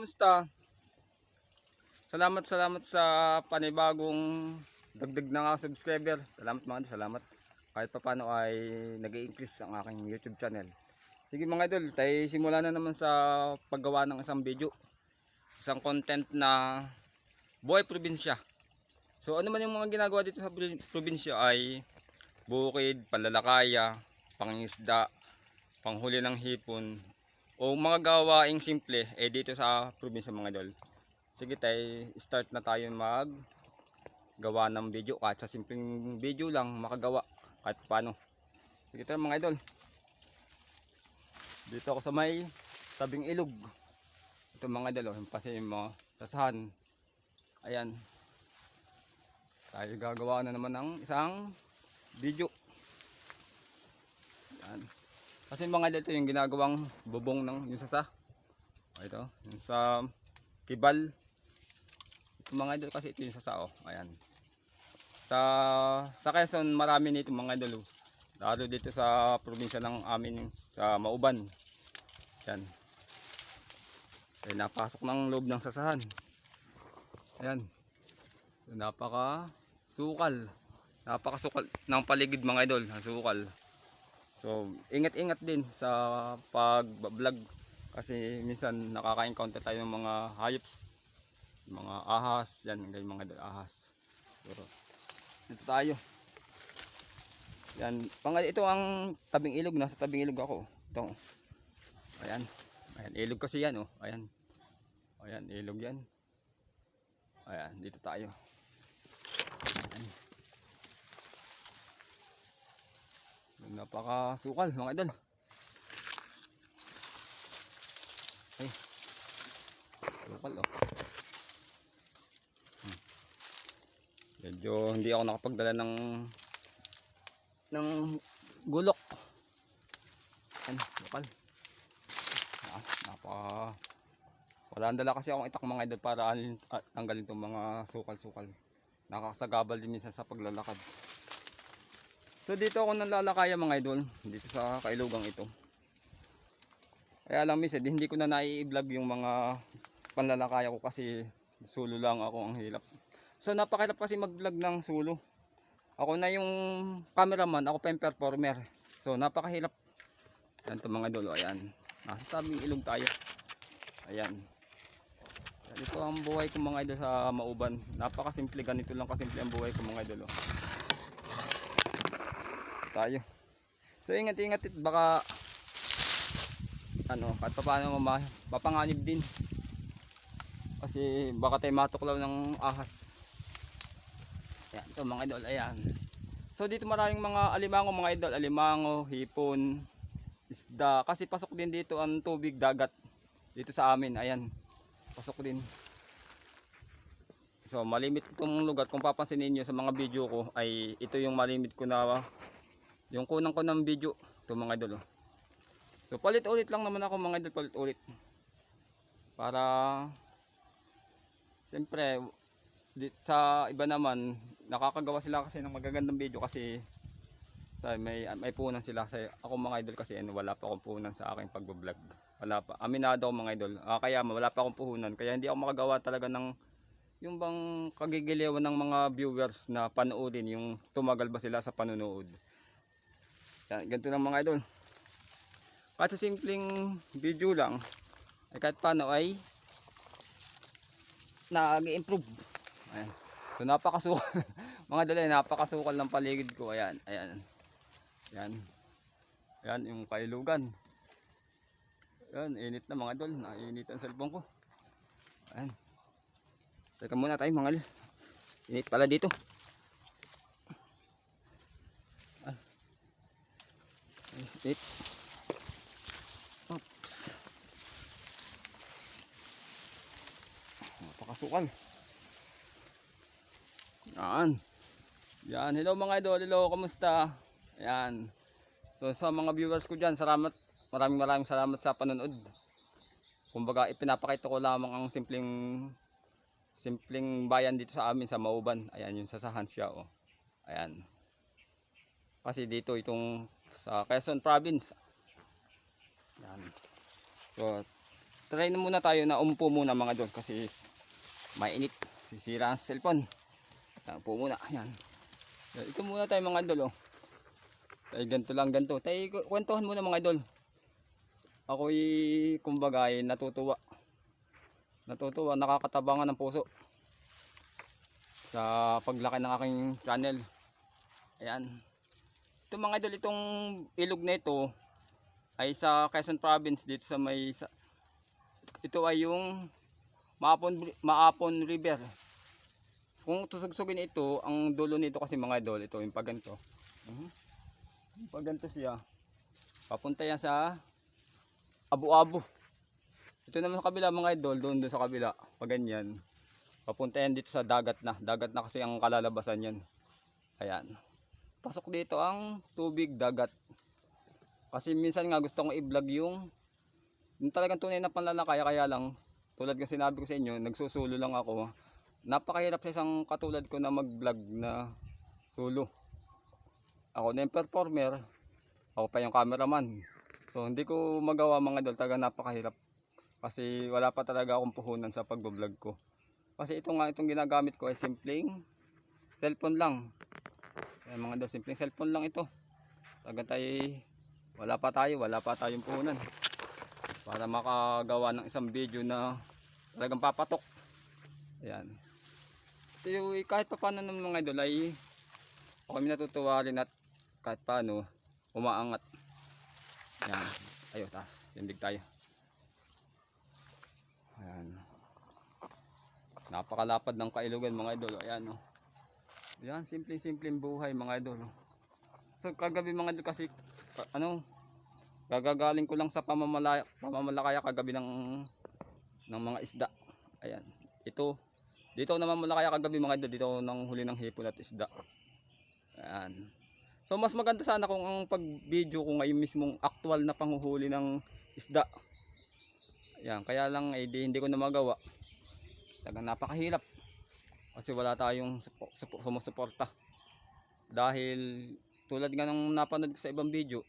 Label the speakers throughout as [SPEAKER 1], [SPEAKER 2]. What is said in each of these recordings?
[SPEAKER 1] kamusta? Salamat, salamat sa panibagong dagdag na nga subscriber. Salamat mga idol, salamat. Kahit pa paano ay nag increase ang aking YouTube channel. Sige mga idol, tayo simula na naman sa paggawa ng isang video. Isang content na buhay probinsya. So ano man yung mga ginagawa dito sa probinsya ay bukid, panlalakaya, pangingisda, panghuli ng hipon, o mga gawaing simple eh dito sa probinsya mga idol. Sige tayo, start na tayo mag gawa ng video kahit sa simpleng video lang makagawa kahit paano. Sige tayo mga idol. Dito ako sa may tabing ilog. Ito mga idol, oh, yung pasi yung mga sasahan. Ayan. Tayo gagawa na naman ng isang video. Ayan. Kasi mga idol ito yung ginagawang bubong ng yung sasa. O, Ito, yung sa kibal. Ito mga idol kasi ito yung sasa oh. Ayan. Sa sa Quezon marami nito mga idol. oh. Lalo dito sa probinsya ng amin sa Mauban. Yan. Ay napasok ng loob ng sasahan. Ayan. So, napaka sukal. Napaka sukal ng paligid mga idol, sukal. So, ingat-ingat din sa pag-vlog kasi minsan nakaka-encounter tayo ng mga hayops, mga ahas, yan, ganyan mga ahas. Pero, dito tayo. Yan, pang ito ang tabing ilog, nasa tabing ilog ako. Ito. Ayan. Ayan, ilog kasi yan, oh. Ayan. Ayan, ilog yan. Ayan, dito tayo. Ayan. Napaka sukal mga idol. Ay. Sukal oh. Hmm. Medyo hindi ako nakapagdala ng ng gulok. Ayan, sukal. Ah, napaka wala dala kasi akong itak mga idol para ah, tanggalin itong mga sukal-sukal. Nakakasagabal din minsan sa paglalakad. So dito ako nalalakaya mga idol, dito sa kailugang ito. Kaya lang minsan hindi ko na nai-vlog yung mga panlalakaya ko kasi sulo lang ako ang hirap. So napakahirap kasi mag-vlog ng sulo. Ako na yung cameraman, ako pa yung performer. So napakahirap. Yan to mga idol, o, ayan. Nasa tabing ilog tayo. Ayan. Yan, Ito ang buhay ko mga idol sa Mauban. Napakasimple, ganito lang kasimple ang buhay ko mga idol. Oh tayo. So ingat-ingat it baka ano, kahit pa paano ma- mapanganib din. Kasi baka tayo matuklaw ng ahas. Ayan, ito mga idol, ayan. So dito maraming mga alimango mga idol, alimango, hipon, isda. Kasi pasok din dito ang tubig dagat. Dito sa amin, ayan. Pasok din. So malimit itong lugar. Kung papansin ninyo sa mga video ko ay ito yung malimit ko na yung kunang ko ng video ito mga idol oh. so palit ulit lang naman ako mga idol palit ulit para siyempre sa iba naman nakakagawa sila kasi ng magagandang video kasi sa may may punan sila. Sa ako mga idol kasi ano, wala pa akong puhunan sa aking pagbo-vlog wala pa. Aminado ako mga idol. Ah, kaya wala pa akong puhunan. Kaya hindi ako makagawa talaga ng yung bang kagigiliwan ng mga viewers na panoodin yung tumagal ba sila sa panonood ganito lang mga idol. Kahit sa simpleng video lang, ay kahit paano ay nag-improve. Ayan. So napakasukal. mga ay napakasukal ng paligid ko. Ayan, ayan. Yan. Yan yung kailugan. Yan, init na mga idol. Nainit ang cellphone ko. Ayan. Teka muna tayo mga idol. Init pala dito. It. Oops. Napakasukal. Yan. Yan. Hello mga idol. Hello. Kamusta? Yan. So sa mga viewers ko dyan, salamat. Maraming maraming salamat sa panonood. Kumbaga ipinapakita ko lamang ang simpleng simpleng bayan dito sa amin sa Mauban. Ayan yung sasahan siya oh. Ayan. Kasi dito itong sa Quezon Province. Yan. So, try na muna tayo na umupo muna mga idol kasi mainit. Sisira ang cellphone. Upo muna. Yan. Yan, Ito muna tayo mga idol. Oh. Tayo ganito lang ganito. Tayo kwentuhan muna mga idol. Ako'y kumbaga ay natutuwa. Natutuwa, nakakatabangan ng puso. Sa paglaki ng aking channel. Ayan. Ito mga idol, itong ilog na ito ay sa Quezon Province dito sa may sa, ito ay yung Maapon, Maapon River. Kung tusugsugin ito, ang dulo nito kasi mga idol, ito yung paganto. Yung Paganto siya. Papunta yan sa Abu-Abu. Ito naman sa kabila mga idol, doon doon sa kabila, pag ganyan. Papunta yan dito sa dagat na. Dagat na kasi ang kalalabasan yan. Ayan. Pasok dito ang tubig, dagat. Kasi minsan nga gusto kong i-vlog yung yung talagang tunay na panlalakaya kaya lang tulad ng sinabi ko sa inyo, nagsusulo lang ako. Napakahirap sa isang katulad ko na mag-vlog na solo. Ako na yung performer, ako pa yung cameraman. So hindi ko magawa mga idol, talaga napakahirap. Kasi wala pa talaga akong puhunan sa pag-vlog ko. Kasi ito nga itong ginagamit ko ay simpleng cellphone lang. Ayan mga idol, simpleng cellphone lang ito. Talaga tayo wala pa tayo, wala pa tayong puhunan. Para makagawa ng isang video na talagang papatok. Ayan. Yung kahit pa paano ng mga idol ay kami natutuwa rin at kahit paano umaangat. Ayan. Ayo, taas. Tindig tayo. Ayan. Napakalapad ng kailugan mga idol. Ayan o. Ayan, simple-simple buhay mga idol. So kagabi mga idol kasi ka- ano gagagaling ko lang sa pamamalaya, pamamalakaya kagabi ng ng mga isda. Ayan. Ito dito ako namamalakaya kagabi mga idol dito nang huli ng hipon at isda. Ayan. So mas maganda sana kung ang pag-video ko ngayon mismong actual na panghuhuli ng isda. Ayan, kaya lang eh, di, hindi ko na magawa. Talagang napakahirap. Kasi wala tayong supo, supo, sumusuporta. Dahil tulad nga ng napanood ko sa ibang video,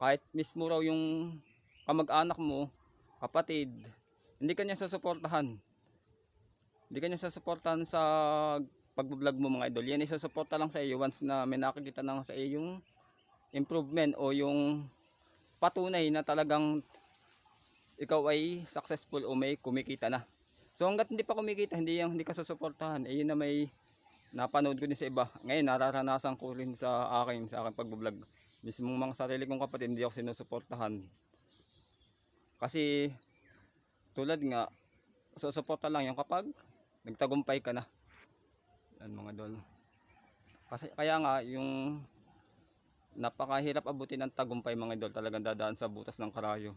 [SPEAKER 1] kahit mismo raw yung kamag-anak mo, kapatid, hindi kanya susuportahan. Hindi kanya susuportahan sa pag-vlog mo mga idol. Yan isusuporta lang sa iyo once na may nakikita na sa iyo yung improvement o yung patunay na talagang ikaw ay successful o may kumikita na. So hanggat hindi pa kumikita, hindi yung hindi ka susuportahan, eh yun na may napanood ko din sa iba. Ngayon nararanasan ko rin sa akin sa aking pag-vlog. Mismong mga sarili kong kapatid hindi ako sinusuportahan. Kasi tulad nga susuporta lang yung kapag nagtagumpay ka na. Yan mga dol. Kasi kaya nga yung napakahirap abutin ng tagumpay mga idol talagang dadaan sa butas ng karayo.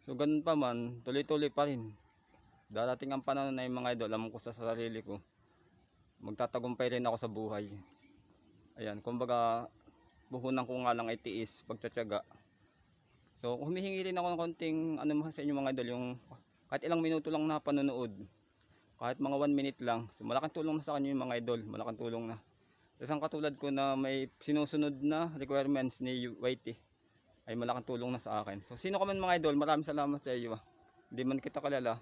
[SPEAKER 1] So ganun pa man, tuloy-tuloy pa rin. Darating ang panahon na yung mga idol, alam ko sa sarili ko, magtatagumpay rin ako sa buhay. Ayan, kumbaga, buhunan ko nga lang ay tiis, pagtsatsaga. So, humihingi rin ako ng konting, ano sa inyo mga idol, yung kahit ilang minuto lang na panonood. Kahit mga 1 minute lang. So, malaking tulong na sa kanyo yung mga idol, malaking tulong na. Isang katulad ko na may sinusunod na requirements ni YT ay malaking tulong na sa akin. So, sino ka man mga idol, maraming salamat sa iyo. ah. Hindi man kita kalala.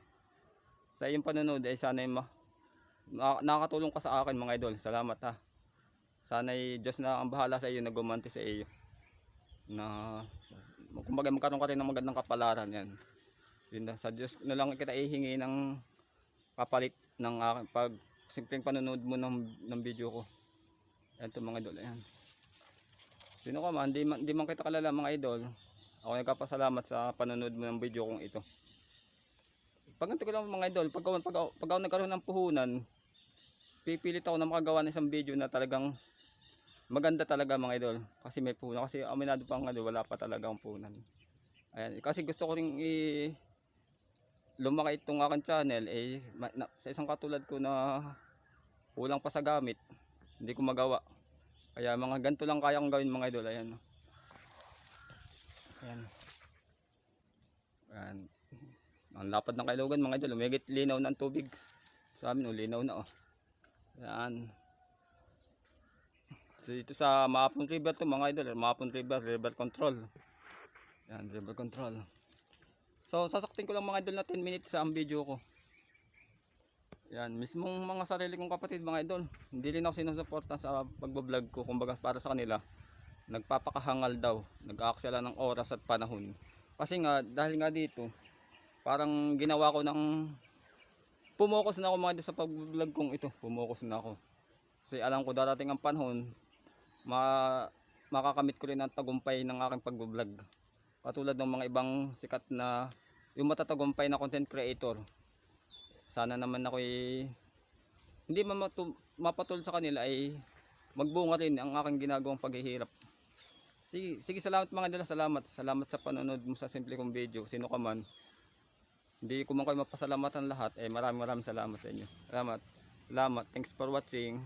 [SPEAKER 1] Sa iyong panonood ay sana ma na- nakakatulong ka sa akin mga idol. Salamat ha. Sana ay Diyos na ang bahala sa iyo na gumanti sa iyo. Na kumbaga magkaroon ka rin ng magandang kapalaran yan. Yun sa Diyos na lang kita ihingi ng kapalit ng aking pag simpleng panonood mo ng, ng video ko. Yan to mga idol. Ayan. Sino ka man, di man, man kita kalala mga idol. Ako nagkapasalamat sa panonood mo ng video kong ito. Pag ganito ko lang mga idol, pag, pag, pag, ako nagkaroon ng puhunan, pipilit ako na makagawa ng isang video na talagang maganda talaga mga idol. Kasi may puhunan. Kasi aminado pa nga wala pa talaga ang puhunan. Ayan. Kasi gusto ko rin i lumaki itong aking channel eh na, sa isang katulad ko na kulang pa sa gamit hindi ko magawa kaya mga ganito lang kaya kong gawin mga idol ayan ayan ayan ang lapad ng kailugan mga idol umigit linaw na ang tubig sa amin oh, linaw na oh ayan so dito sa Maapon River to mga idol Maapon River river control ayan river control So sasaktin ko lang mga idol na 10 minutes sa ang video ko. Yan, mismong mga sarili kong kapatid mga idol. Hindi rin ako sinusuporta sa pagbablog ko. Kumbaga para sa kanila, nagpapakahangal daw. Nag-aaksela ng oras at panahon. Kasi nga, dahil nga dito, parang ginawa ko ng pumokus na ako mga sa pagbablog kong ito. Pumokus na ako. Kasi alam ko darating ang panahon, ma makakamit ko rin ang tagumpay ng aking pagbablog. Katulad ng mga ibang sikat na yung matatagumpay na content creator. Sana naman ako hindi man matu- mapatul sa kanila ay magbunga rin ang aking ginagawang paghihirap. Sige, sige salamat mga dala, salamat. Salamat sa panonood mo sa simple kong video. Sino ka man. Hindi ko man kayo mapasalamatan lahat. Eh maraming maraming salamat sa inyo. Salamat. Salamat. Thanks for watching.